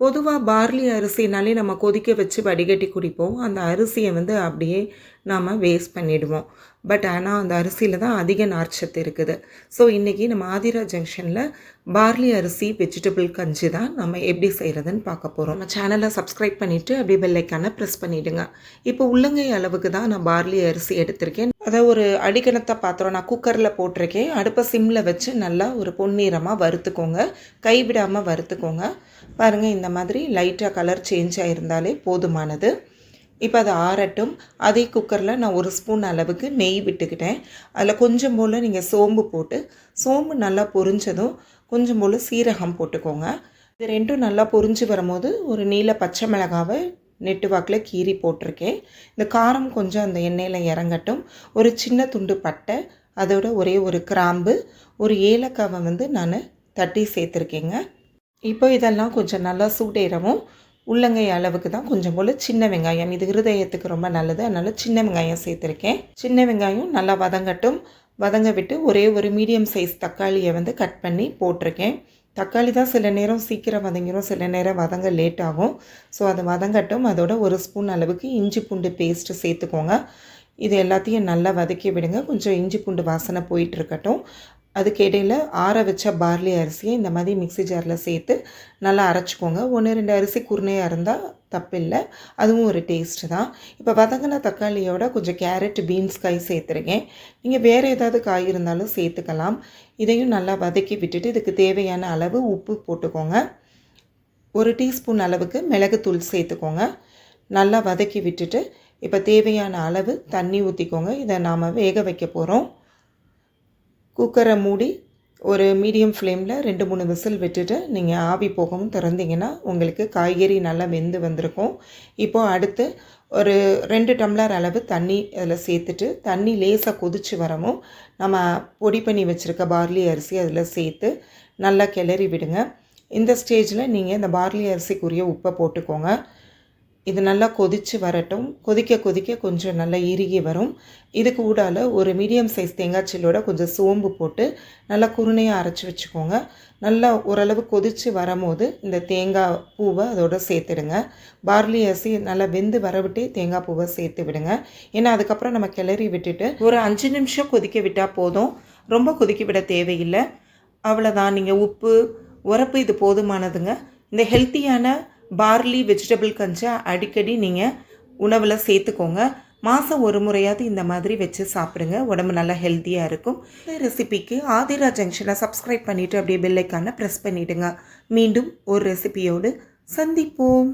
பொதுவாக பார்லி அரிசினாலே நம்ம கொதிக்க வச்சு வடிகட்டி குடிப்போம். அந்த அரிசியை வந்து அப்படியே நாம் வேஸ்ட் பண்ணிடுவோம். பட் ஆனால் அந்த அரிசியில் தான் அதிக நார்ச்சத்து இருக்குது. ஸோ இன்றைக்கி நம்ம ஆதிரா ஜங்ஷனில் பார்லி அரிசி வெஜிடபிள் கஞ்சி தான் நம்ம எப்படி செய்கிறதுன்னு பார்க்க போகிறோம் நம்ம சேனலை சப்ஸ்கிரைப் பண்ணிவிட்டு அப்படியே பெல்லைக்கான ப்ரெஸ் பண்ணிவிடுங்க இப்போ உள்ளங்கை அளவுக்கு தான் நான் பார்லி அரிசி எடுத்திருக்கேன். அதை ஒரு அடிக்கணத்தை பாத்திரம் நான் குக்கரில் போட்டிருக்கேன். அடுப்பை சிம்மில் வச்சு நல்லா ஒரு பொன்னிறமாக வறுத்துக்கோங்க. கைவிடாமல் வறுத்துக்கோங்க. பாருங்கள் இந்த மாதிரி லைட்டாக கலர் சேஞ்ச் ஆகிருந்தாலே போதுமானது. இப்போ அது ஆறட்டும். அதே குக்கரில் நான் ஒரு ஸ்பூன் அளவுக்கு நெய் விட்டுக்கிட்டேன். அதில் கொஞ்சம் போல் நீங்கள் சோம்பு போட்டு சோம்பு நல்லா பொரிஞ்சதும் கொஞ்சம் போல் சீரகம் போட்டுக்கோங்க. இது ரெண்டும் நல்லா பொரிஞ்சு வரும்போது ஒரு நீல பச்சை மிளகாவை நெட்டு வாக்கில் கீறி போட்டிருக்கேன். இந்த காரம் கொஞ்சம் அந்த எண்ணெயில் இறங்கட்டும். ஒரு சின்ன துண்டு பட்டை அதோட ஒரே ஒரு கிராம்பு ஒரு ஏலக்காவை வந்து நான் தட்டி சேர்த்துருக்கேங்க. இப்போ இதெல்லாம் கொஞ்சம் நல்லா சூடேறவும் உள்ளங்கை அளவுக்கு தான் கொஞ்சம் போல் சின்ன வெங்காயம். இது ஹிருதயத்துக்கு ரொம்ப நல்லது. அதனால் சின்ன வெங்காயம் சேர்த்துருக்கேன். சின்ன வெங்காயம் நல்லா வதங்கட்டும். வதங்க விட்டு ஒரே ஒரு மீடியம் சைஸ் தக்காளியை வந்து கட் பண்ணி போட்டிருக்கேன். தக்காளி தான் சில நேரம் சீக்கிரம் வதங்கிடும் சில நேரம் வதங்க லேட் ஆகும். ஸோ அதை வதங்கட்டும். அதோட ஒரு ஸ்பூன் அளவுக்கு இஞ்சி பூண்டு பேஸ்ட்டு சேர்த்துக்கோங்க. இது எல்லாத்தையும் நல்லா வதக்கி விடுங்க. கொஞ்சம் இஞ்சி பூண்டு வாசனை போயிட்டு இருக்கட்டும். அதுக்கு இடையில் ஆற வச்ச பார்லி அரிசியை இந்த மாதிரி மிக்ஸி ஜாரில் சேர்த்து நல்லா அரைச்சிக்கோங்க. ஒன்று ரெண்டு அரிசி குருணையாக இருந்தால் தப்பில்லை. அதுவும் ஒரு டேஸ்ட்டு தான். இப்போ வதங்கின தக்காளியோட கொஞ்சம் கேரட் பீன்ஸ் காய் சேர்த்துருக்கேன். நீங்கள் வேறு ஏதாவது காய் இருந்தாலும் சேர்த்துக்கலாம். இதையும் நல்லா வதக்கி விட்டுட்டு இதுக்கு தேவையான அளவு உப்பு போட்டுக்கோங்க. ஒரு டீஸ்பூன் அளவுக்கு மிளகுத்தூள் சேர்த்துக்கோங்க. நல்லா வதக்கி விட்டுட்டு இப்போ தேவையான அளவு தண்ணி ஊற்றிக்கோங்க இதை நாம் வேக வைக்க போகிறோம் குக்கரை மூடி ஒரு மீடியம் ஃப்ளேமில் ரெண்டு மூணு விசில் விட்டுட்டு நீங்கள் ஆவி போகவும் திறந்தீங்கன்னா உங்களுக்கு காய்கறி நல்லா வெந்து வந்திருக்கும். இப்போது அடுத்து ஒரு ரெண்டு டம்ளர் அளவு தண்ணி அதில் சேர்த்துட்டு தண்ணி லேசாக கொதித்து வரவும் நம்ம பொடி பண்ணி வச்சுருக்க பார்லி அரிசி அதில் சேர்த்து நல்லா கிளறி விடுங்க. இந்த ஸ்டேஜில் நீங்கள் இந்த பார்லி அரிசிக்குரிய உப்பை போட்டுக்கோங்க. இது நல்லா கொதித்து வரட்டும். கொதிக்க கொதிக்க கொஞ்சம் நல்லா இறுகி வரும். இதுக்கு ஊடால ஒரு மீடியம் சைஸ் தேங்காய் சில்லோட கொஞ்சம் சோம்பு போட்டு நல்லா குருணையாக அரைச்சி வச்சுக்கோங்க. நல்லா ஓரளவு கொதித்து வரும்போது இந்த தேங்காய் பூவை அதோட சேர்த்துடுங்க. பார்லி அரிசி நல்லா வெந்து வரவிட்டே தேங்காய் பூவை சேர்த்து விடுங்க. ஏன்னா அதுக்கப்புறம் நம்ம கிளறி விட்டுட்டு ஒரு அஞ்சு நிமிஷம் கொதிக்க விட்டால் போதும். ரொம்ப கொதிக்க விட தேவையில்லை. அவ்வளோதான் நீங்கள் உப்பு உரப்பு இது போதுமானதுங்க. இந்த ஹெல்த்தியான பார்லி வெஜிடபிள் கஞ்சை அடிக்கடி நீங்கள் உணவில் சேர்த்துக்கோங்க. மாதம் ஒரு முறையாவது இந்த மாதிரி வச்சு சாப்பிடுங்க. உடம்பு நல்லா ஹெல்த்தியாக இருக்கும். இந்த ரெசிபிக்கு ஆதிரா ஜங்ஷனை சப்ஸ்கிரைப் பண்ணிவிட்டு அப்படியே பெல்லைக்கான ப்ரெஸ் பண்ணிவிடுங்க மீண்டும் ஒரு ரெசிபியோடு சந்திப்போம்.